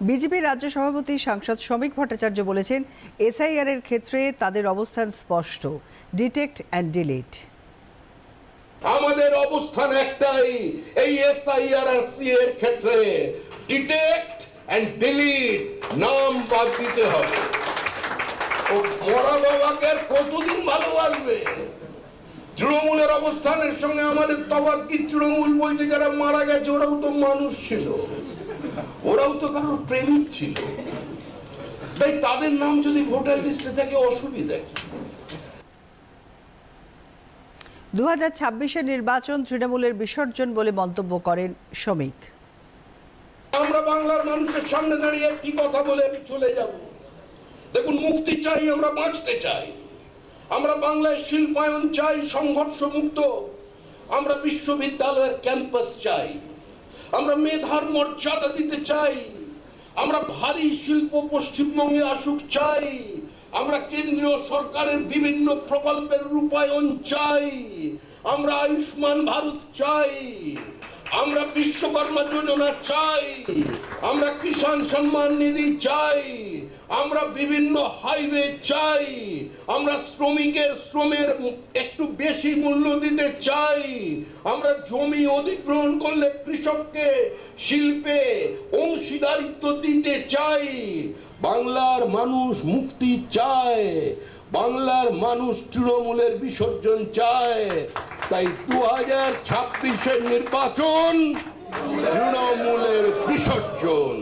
বিজেপির রাজ্য সভাপতি সাংসদ শ্রমিক ভট্টাচার্য বলেছেন এসআইআর এর ক্ষেত্রে তাদের অবস্থান স্পষ্ট ডিটেক্ট অ্যান্ড ডিলিট আমাদের অবস্থান একটাই, এই এসআইআর আর সি এর ক্ষেত্রে ডিটেক্ট এন্ড ডিলিট নাম বাদ দিতে হবে। ও মরা বাবাকে কতদিন ভালোবাসবে তৃণমূলের অবস্থানের সঙ্গে আমাদের তফাৎ কি? তৃণমূল বলতে যারা মারা গেছে, ওরাও তো মানুষ ছিল। ওরাও তো কারোর প্রেমিক ছিল। তাই তাদের নাম যদি ভোটার লিস্টে থাকে অসুবিধা কি? দু হাজার ছাব্বিশের নির্বাচন তৃণমূলের বিসর্জন বলে মন্তব্য করেন শ্রমিক। আমরা বাংলার মানুষের সামনে দাঁড়িয়ে একটি কথা বলে আমি চলে যাব। দেখুন মুক্তি চাই আমরা বাঁচতে চাই। আমরা বাংলায় শিল্পায়ন চাই সংঘর্ষ মুক্ত আমরা বিশ্ববিদ্যালয়ের ক্যাম্পাস চাই। আমরা মেধার মর্যাদা দিতে চাই। আমরা ভারী শিল্প পশ্চিমবঙ্গে আসুক চাই। আমরা কেন্দ্রীয় সরকারের বিভিন্ন প্রকল্পের রূপায়ণ চাই। আমরা আয়ুষ্মান ভারত চাই। আমরা বিশ্বকর্মা যোজনা চাই, আমরা কিষাণ সম্মান নিধি চাই, আমরা বিভিন্ন হাইওয়ে চাই, আমরা শ্রমিকের শ্রমের একটু বেশি মূল্য দিতে চাই, আমরা জমি অধিগ্রহণ করলে কৃষককে শিল্পে অংশীদারিত্ব দিতে চাই, বাংলার মানুষ মুক্তি চায়, বাংলার মানুষ তৃণমূলের বিসর্জন চায়, তাই দু হাজার ছাব্বিশের নির্বাচন তৃণমূলের বিসর্জন।